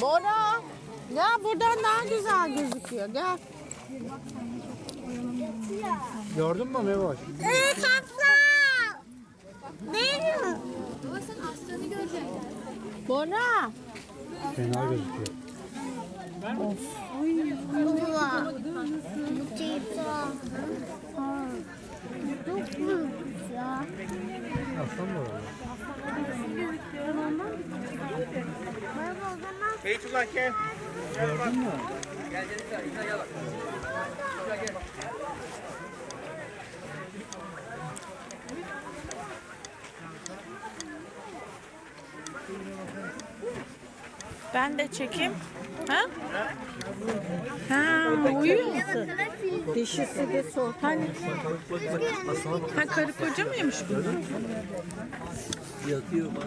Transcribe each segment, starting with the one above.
Bora. Gel buradan daha güzel gözüküyor. Gel. Gördün mü Mevoş? Ee, kaplan. Mi? Baba sen aslanı göreceksin. Bora. Fena gözüküyor. Baba. Bu teyze. Çok büyük ya. Aslan mı orada? Merhaba o gel. Ben de çekeyim. Ha? Ha, uyuyor musun? Dişisi de soğuk. Hani? Ha karı koca mıymış bu? Yatıyor bak.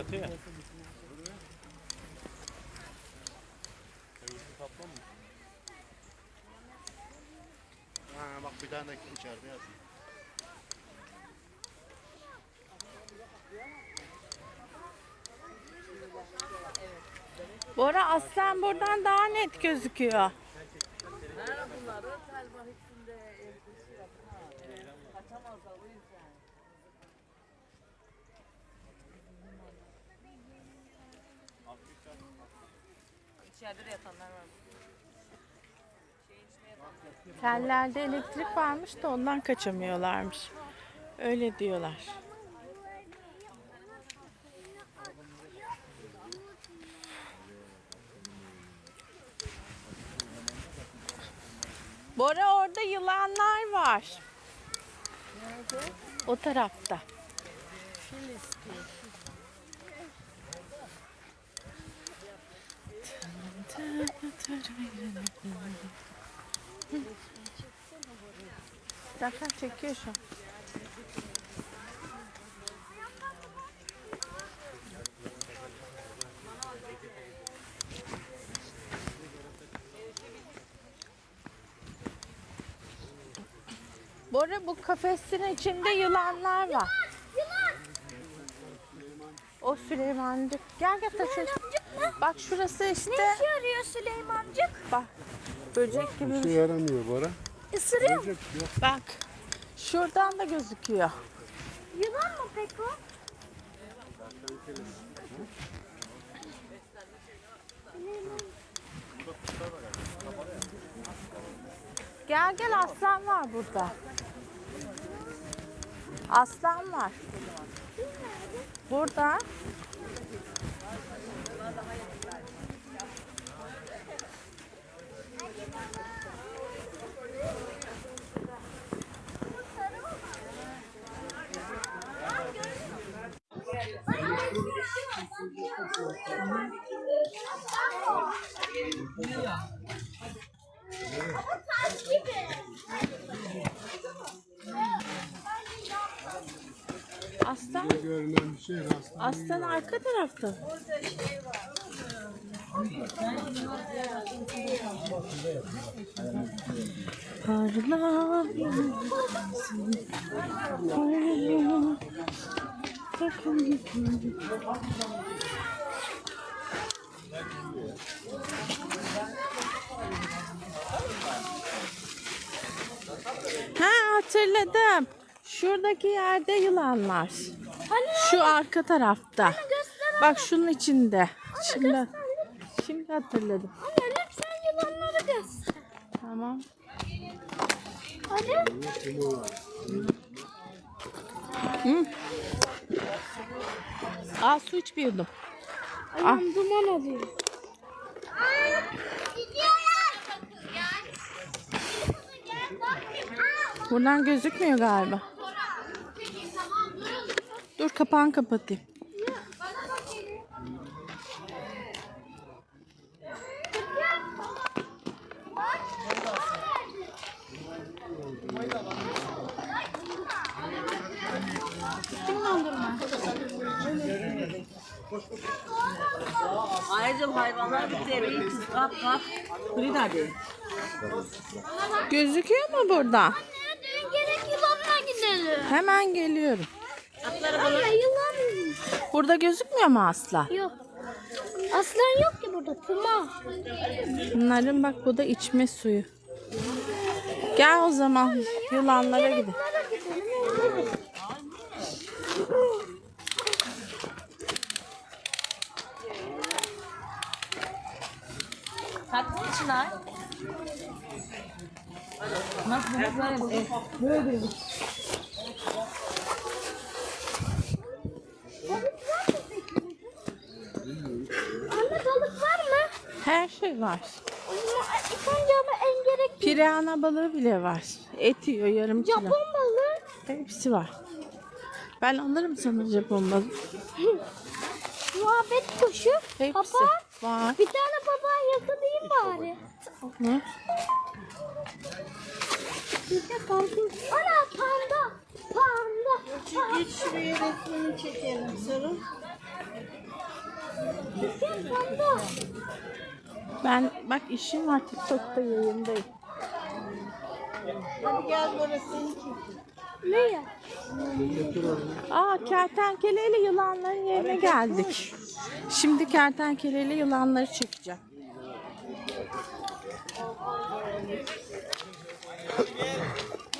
Orada yatıyor ya. Ha bak bir tane de içeride yatıyor. Bora aslan buradan daha net gözüküyor. Tellerde elektrik varmış da ondan kaçamıyorlarmış. Öyle diyorlar. Bora orada yılanlar var. O tarafta. Zaten çekiyor şu an. Bora bu kafesin içinde yılanlar var. O Süleymancık. Gel gel taşı. Bak şurası işte. Ne işe yarıyor Süleymancık? Bak. Böcek gibi. Bir şey yaramıyor Bora. Isırıyor. Bak. Şuradan da gözüküyor. Yılan mı peki o? Gel gel aslan var burada. Aslan var. Burada. Thank you. Aslan. Aslan. Aslan arka tarafta. Parla Ha hatırladım. Şuradaki yerde yılanlar. Şu arka tarafta. Bak şunun içinde. Şimdi şimdi hatırladım. Anne lütfen yılanları göster. Tamam. Hadi. Al su iç bir yudum. Ayağım duman oluyor. Buradan gözükmüyor galiba. Dur kapağını kapatayım. Ayrıca hayvanlar eve kız kalk kalk. Kuri hadi. Gözüküyor mu burada? Dün gerek yılanla gidelim. Hemen geliyorum. Yılan Burada gözükmüyor mu aslan? yok. Aslan yok ki burada. Puma. Bunların bak bu da içme suyu. Gel o zaman yılanlara gidelim. Mı Çınar? Nasıl böyle böyle böyle. Anne balık var mı? Her şey var. Önce ama en gerek Pirana balığı bile var. Et yiyor yarım kilo. Japon balığı. Hepsi var. Ben alırım sana Japon balığı. Muhabbet kuşu. Hepsi Papağan. var. Bir tane papağan yakalayayım bari. Ne? Bir de panda. Ana panda. Panda. Geç şuraya resmini çekelim sarıl. Gel panda. Ben bak işim var TikTok'ta yayındayım. Hadi gel burası. Ne ya? Aa kertenkeleyle yılanların yerine geldik. Şimdi kertenkeleyle yılanları çekeceğim.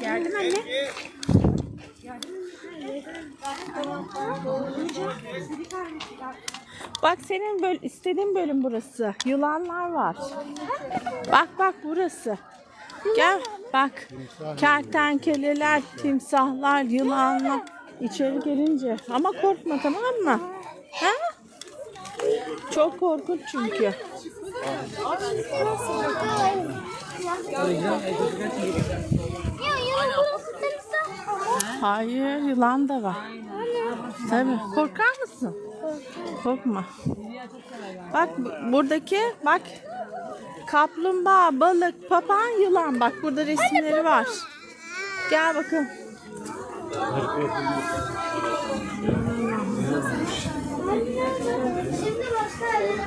Geldim anne. Bak senin böl istediğin bölüm burası. Yılanlar var. Bak bak burası. Gel bak. Kertenkeleler, timsahlar, yılanlar. İçeri gelince. Ama korkma tamam mı? Ha? Çok korkunç çünkü. Hayır yılan da var. Tabii. Korkar mısın? Korkma. Bak bu- buradaki bak kaplumbağa, balık, papağan, yılan. Bak burada resimleri var. Gel bakın. Şimdi başlayalım.